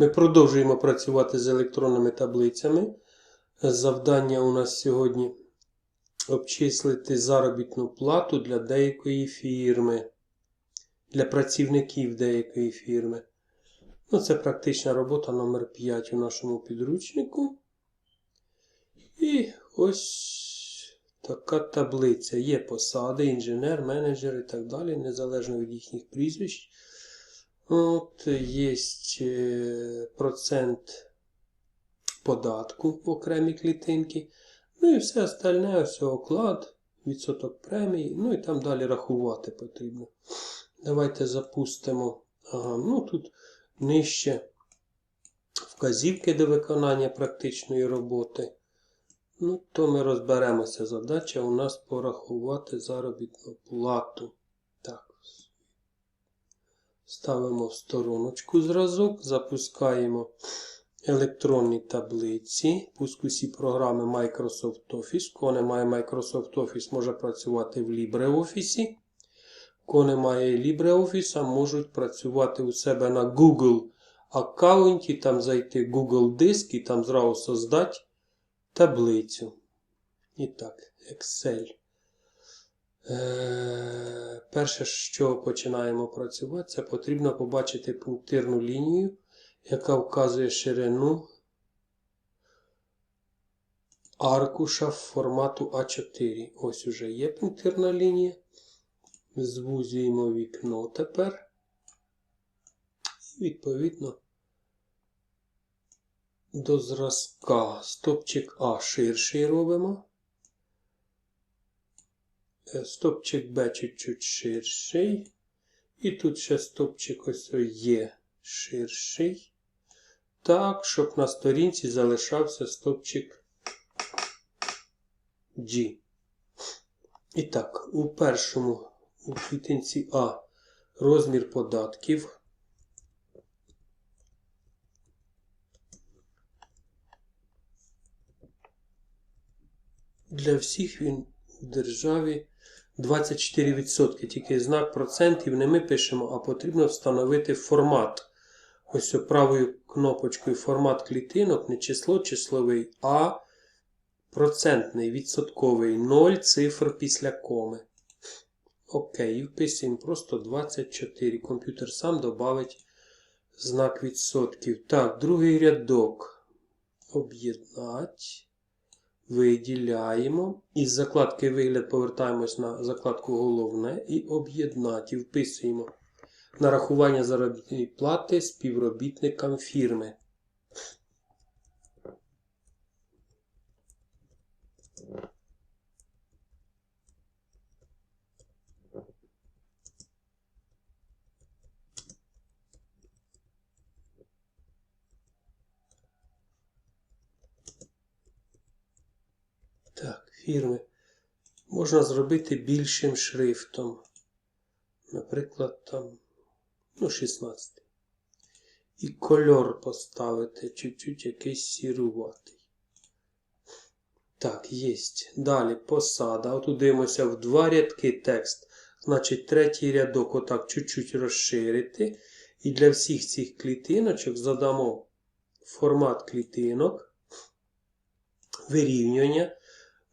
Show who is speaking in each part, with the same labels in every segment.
Speaker 1: Ми продовжуємо працювати з електронними таблицями. Завдання у нас сьогодні обчислити заробітну плату для деякої фірми, для працівників деякої фірми. Ну, це практична робота номер 5 у нашому підручнику. І ось така таблиця. Є посади, інженер, менеджер і так далі, незалежно від їхніх прізвищ. От, є е, процент податку в окремі клітинки. Ну і все остальне, ось оклад, відсоток премії, ну і там далі рахувати потрібно. Давайте запустимо. Ага, ну тут нижче вказівки до виконання практичної роботи. Ну, то ми розберемося. Задача у нас порахувати заробітну плату. Ставимо в стороночку зразок, запускаємо електронні таблиці. Пуск усі програми Microsoft Office. Кого немає Microsoft Office, може працювати в LibreOffice. Кого немає LibreOffice, можуть працювати у себе на Google аккаунті, там зайти Google Диск і там зразу создати таблицю. І так, Excel. Е, перше, що починаємо працювати, це потрібно побачити пунктирну лінію, яка вказує ширину аркуша формату А4. Ось уже є пунктирна лінія. Звузюємо вікно тепер. І відповідно до зразка стопчик А ширший робимо. Е, Стопчик Б чуть-чуть ширший. І тут ще стопчик ось є ширший. Так, щоб на сторінці залишався стопчик G. І так, у першому у клітинці А розмір податків. Для всіх він в державі 24%. Тільки знак процентів не ми пишемо, а потрібно встановити формат. Ось правою кнопочкою формат клітинок, не число числовий, а процентний, відсотковий 0 цифр після коми. Окей, і вписуємо просто 24. Комп'ютер сам додавить знак відсотків. Так, другий рядок. Об'єднать. Виділяємо. Із закладки вигляд повертаємось на закладку головне і об'єднати. Вписуємо нарахування заробітної плати співробітникам фірми. Так, фірми можна зробити більшим шрифтом. Наприклад, там, ну, 16. І кольор поставити чуть-чуть якийсь сіруватий. Так, є. Далі посада. Отут дивимося в два рядки текст. Значить, третій рядок отак чуть-чуть розширити. І для всіх цих клітиночок задамо формат клітинок, вирівнювання.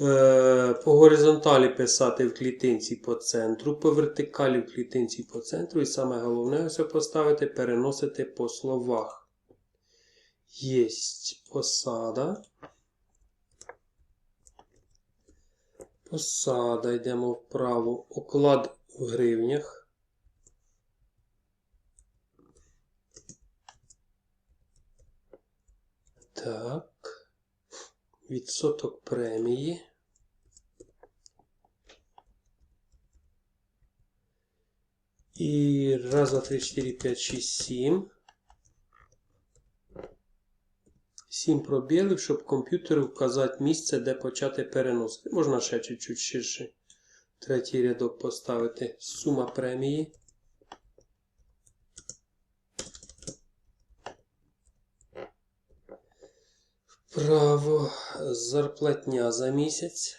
Speaker 1: Е, По горизонталі писати в клітинці по центру, по вертикалі в клітинці по центру. І саме головне ось поставити, переносити по словах. Єсть посада. Посада. Йдемо вправо. Оклад в гривнях. Так. Відсоток премії. І раз, два, три, чотири, п'ять, шість, сім. Сім пробілів, щоб комп'ютеру вказати місце, де почати переносити. Можна ще чуть-чуть ширше. Третій рядок поставити. Сума премії. Право, зарплатня за місяць.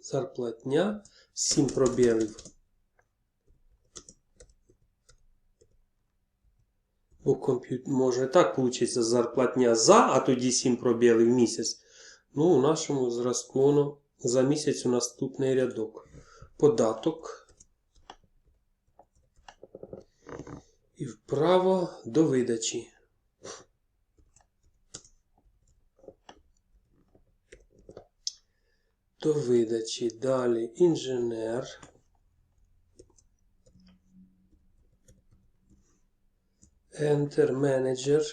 Speaker 1: Зарплатня. 7 пробілів. Бо комп'ютер може так вийти зарплатня за, а тоді 7 пробілів місяць. Ну, у нашому зразку воно за місяць у наступний рядок. Податок. І вправо до видачі. До видачі. Далі інженер. Enter Manager.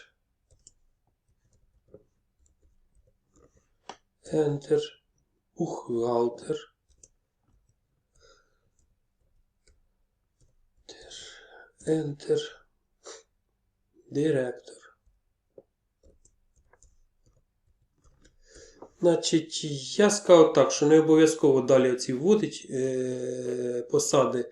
Speaker 1: Enter Buchhalter. Enter Директор. Значить, я сказав так, що не обов'язково далі оці вводить е, посади.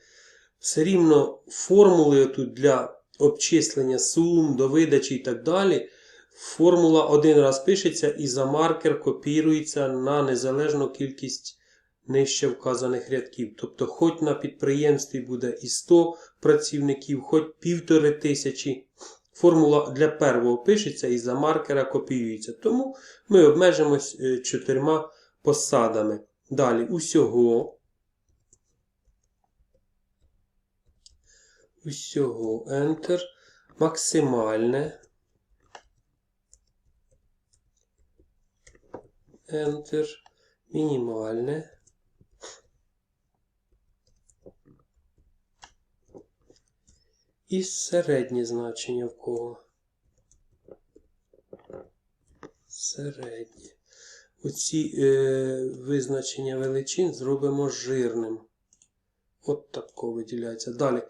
Speaker 1: Все рівно формули тут для обчислення сум, до видачі і так далі. Формула один раз пишеться і за маркер копірується на незалежну кількість нижче вказаних рядків. Тобто, хоч на підприємстві буде і 100 працівників, хоч півтори тисячі. Формула для первого пишеться і за маркера копіюється. Тому ми обмежимось е, чотирма посадами. Далі усього. Усього Enter. Максимальне. Enter. Мінімальне. І середнє значення в кого. Середнє. Оці е, визначення величин зробимо жирним. От тако виділяється. Далі.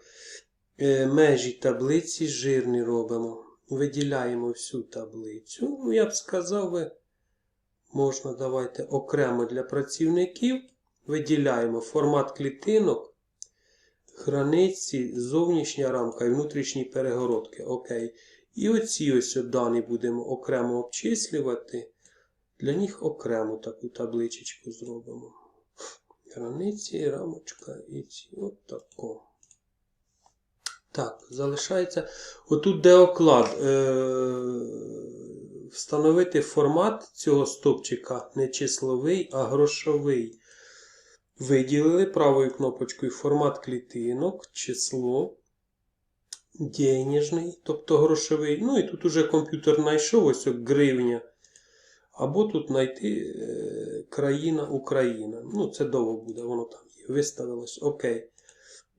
Speaker 1: Е, межі таблиці жирні робимо. Виділяємо всю таблицю. Ну, я б сказав, би, можна давайте окремо для працівників. Виділяємо формат клітинок границі, зовнішня рамка і внутрішні перегородки. Окей. І оці ось дані будемо окремо обчислювати. Для них окрему таку табличечку зробимо. Границі, рамочка і ці. От тако. Так, залишається. Отут де оклад. Е- Встановити формат цього стопчика не числовий, а грошовий. Виділили правою кнопочкою формат клітинок, число, денежний, тобто грошовий. Ну і тут уже комп'ютер знайшов ось ось гривня. Або тут знайти е, країна Україна. Ну, це довго буде, воно там є. Виставилось. Окей.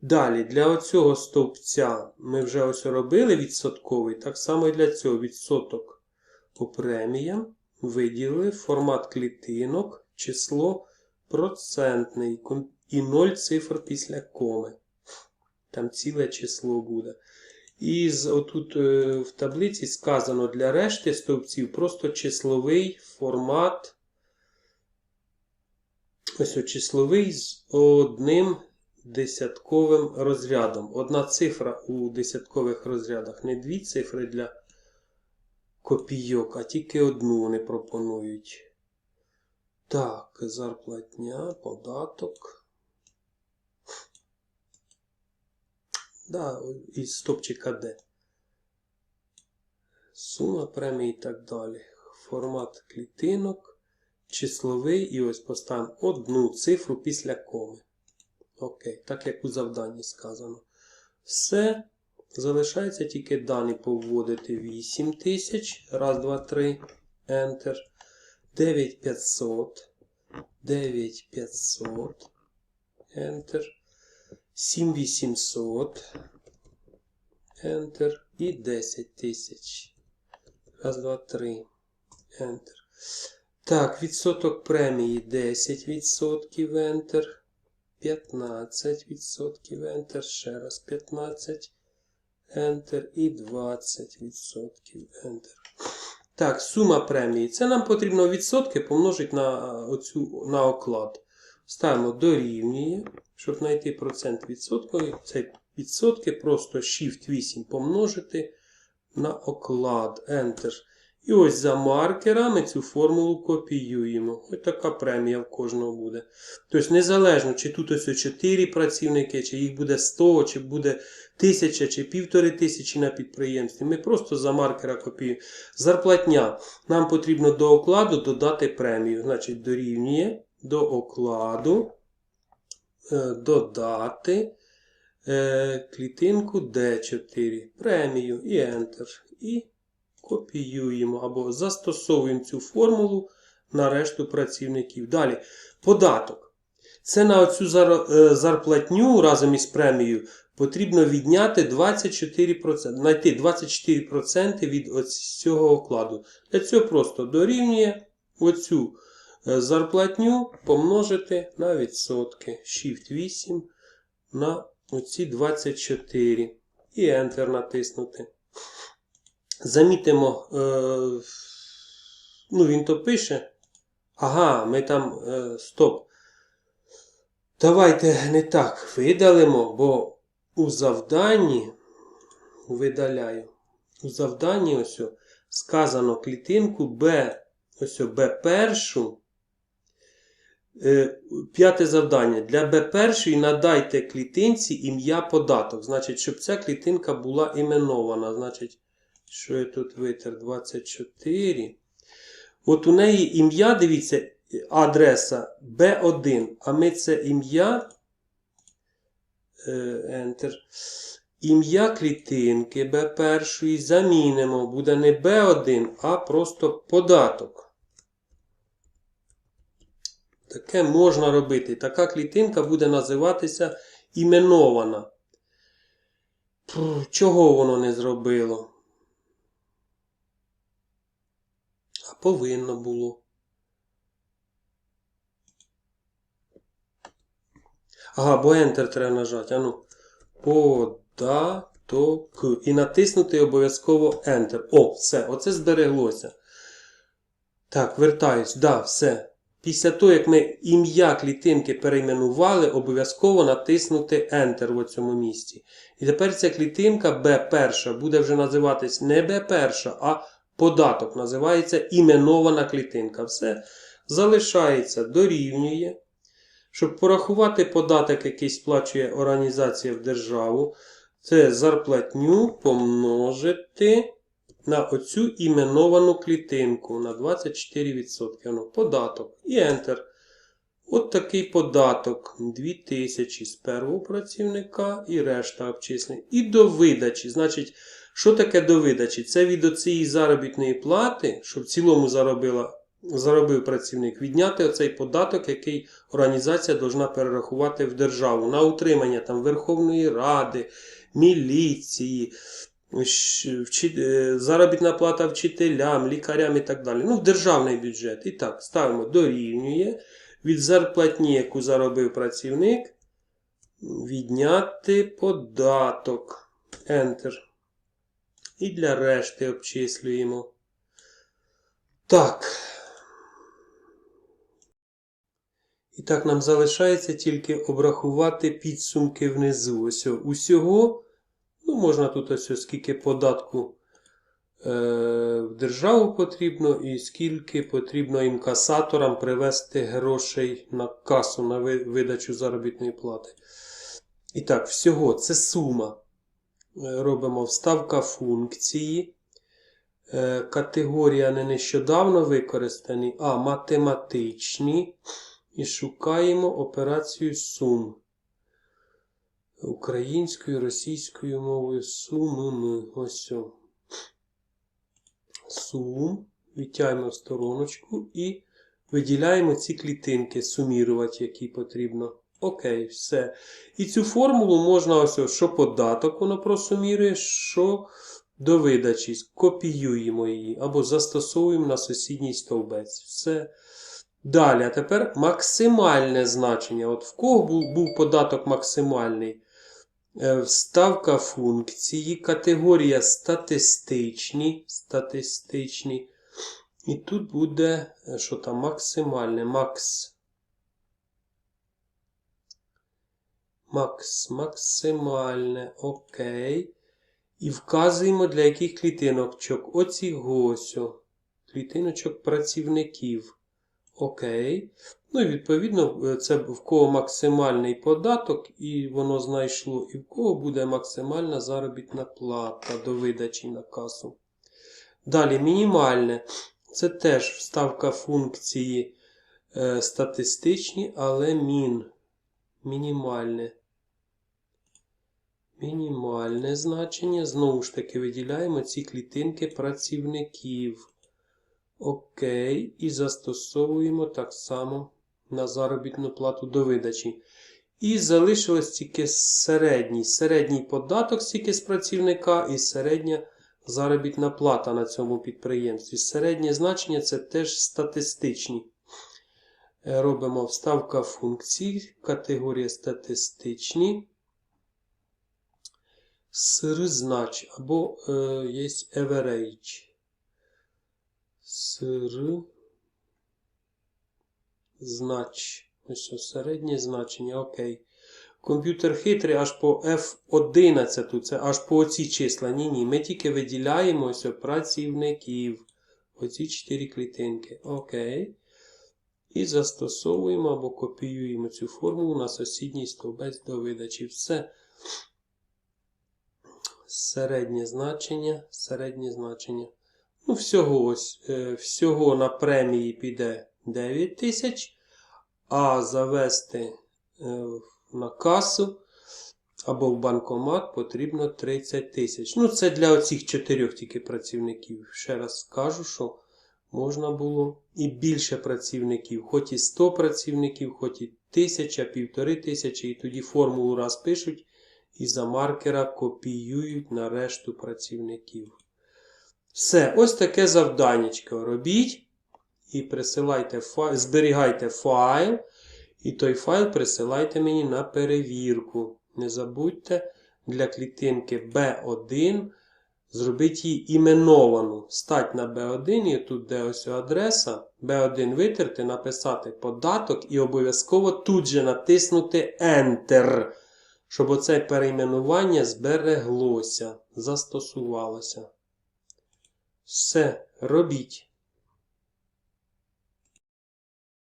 Speaker 1: Далі, для оцього стовпця ми вже ось робили відсотковий. Так само і для цього відсоток по преміям. Виділили формат клітинок, число процентний і 0 цифр після коми. Там ціле число буде. І з, отут е, в таблиці сказано для решти стовпців просто числовий формат. Ось числовий з одним десятковим розрядом. Одна цифра у десяткових розрядах. Не дві цифри для копійок, а тільки одну вони пропонують. Так, зарплатня, податок. Да, із стопчика D. Сума премії і так далі. Формат клітинок, числовий і ось поставимо одну цифру після коми. Окей, так як у завданні сказано. Все. Залишається тільки дані повводити 8000. Раз, два, три. Enter. 9500, 9500, Enter, 7800, Enter і 10 тисяч. Раз, два, три. Enter. Так, відсоток премії 10%, Enter. 15% Enter. Ще раз 15. Enter і 20% Enter. Так, сума премії. Це нам потрібно відсотки помножити на оцю, на оклад. Ставимо дорівнює, щоб знайти процент відсотковий. Це відсотки просто Shift 8 помножити на оклад. Enter. І ось за маркерами цю формулу копіюємо. Ось така премія в кожного буде. Тобто, незалежно, чи тут ось 4 працівники, чи їх буде 100, чи буде 1000, чи півтори тисячі на підприємстві. Ми просто за маркера копіюємо. Зарплатня. Нам потрібно до окладу додати премію. Значить, дорівнює до окладу е, додати е, клітинку D4, премію і Enter. І копіюємо або застосовуємо цю формулу на решту працівників. Далі, податок. Це на зар- е, зарплатню разом із премією потрібно відняти 24%, знайти 24% від цього окладу. Для цього просто дорівнює оцю е, зарплатню помножити на відсотки. Shift 8 на оці 24. І Enter натиснути. Замітимо, е, ну він то пише. Ага, ми там. Е, стоп. Давайте не так видалимо, бо у завданні видаляю. У завданні ось сказано клітинку Б, ось Б першу. Е, П'яте завдання. Для Б першої надайте клітинці ім'я податок. Значить, щоб ця клітинка була іменована. Значить, що я тут витер? 24. От у неї ім'я, дивіться, адреса B1, а ми це ім'я. е, Enter. Ім'я клітинки B1 замінимо. Буде не B1, а просто податок. Таке можна робити. Така клітинка буде називатися іменована. Чого воно не зробило? А повинно було. Ага, бо Enter треба нажати. Ану. Податок. І натиснути обов'язково Enter. О, все, оце збереглося. Так, вертаюсь. Да, все. Після того, як ми ім'я клітинки перейменували, обов'язково натиснути Enter в цьому місці. І тепер ця клітинка B1 буде вже називатись не B1, а податок. Називається іменована клітинка. Все залишається, дорівнює. Щоб порахувати податок, який сплачує організація в державу, це зарплатню помножити на оцю іменовану клітинку на 24%. Ну, податок. І Enter. От такий податок 2000 з першого працівника і решта обчислень. І до видачі. Значить, що таке до видачі? Це від оцієї заробітної плати, що в цілому заробила, заробив працівник, відняти оцей податок, який організація повинна перерахувати в державу на утримання там, Верховної Ради, міліції, е, заробітна плата вчителям, лікарям і так далі. Ну, в державний бюджет. І так, ставимо дорівнює від зарплатні, яку заробив працівник, відняти податок. Enter. І для решти обчислюємо. Так. І так, нам залишається тільки обрахувати підсумки внизу. Ось усього, ну, можна тут ось скільки податку е, в державу потрібно, і скільки потрібно інкасаторам привезти грошей на касу на видачу заробітної плати. І так, всього це сума. Е, Робимо вставка функції. Е, Категорія не нещодавно використані, а математичні. І шукаємо операцію сум. Українською, російською мовою сумами. Ось. о. Сум. Відтяємо в стороночку і виділяємо ці клітинки, сумірувати, які потрібно. Окей, все. І цю формулу можна ось, о, що податок воно просумірує, що до видачі. Копіюємо її або застосовуємо на сусідній стовбець. Все. Далі, а тепер максимальне значення. От в кого був, був податок максимальний? Е, Вставка функції, категорія статистичні. статистичні. І тут буде, е, що там, максимальне, макс. Макс, максимальне, окей. І вказуємо для яких клітинок. Оці госю. клітиночок працівників. Окей. Ну і відповідно, е, це в кого максимальний податок, і воно знайшло, і в кого буде максимальна заробітна плата до видачі на касу. Далі, мінімальне. Це теж вставка функції е, статистичні, але мін. Мінімальне. Мінімальне значення. Знову ж таки, виділяємо ці клітинки працівників. Окей. І застосовуємо так само на заробітну плату до видачі. І залишилось тільки середній. Середній податок стільки з працівника і середня заробітна плата на цьому підприємстві. Середнє значення це теж статистичні. Е, Робимо вставка функцій, категорія статистичні. Сир знач або е, є average. Сир знач. Що, середнє значення, окей. Комп'ютер хитрий аж по F11, це аж по оці числа. Ні, ні. Ми тільки виділяємо ось працівників. Оці 4 клітинки. Окей. І застосовуємо або копіюємо цю формулу на сусідній стовбець до видачі. Все. Середнє значення. Середнє значення. Ну, всього ось, е, всього на премії піде 9 тисяч, а завести е, на касу або в банкомат потрібно 30 тисяч. Ну, це для оцих чотирьох тільки працівників. Ще раз скажу, що можна було і більше працівників, хоч і 100 працівників, хоч і 1000, півтори тисячі, і тоді формулу раз пишуть і за маркера копіюють на решту працівників. Все, ось таке завданнячко робіть і присилайте файл, зберігайте файл, і той файл присилайте мені на перевірку. Не забудьте для клітинки B1 зробити її іменовану. Стать на B1 і тут, де ось адреса, B1 витерти, написати податок і обов'язково тут же натиснути Enter, щоб оце перейменування збереглося, застосувалося. Все, робіть.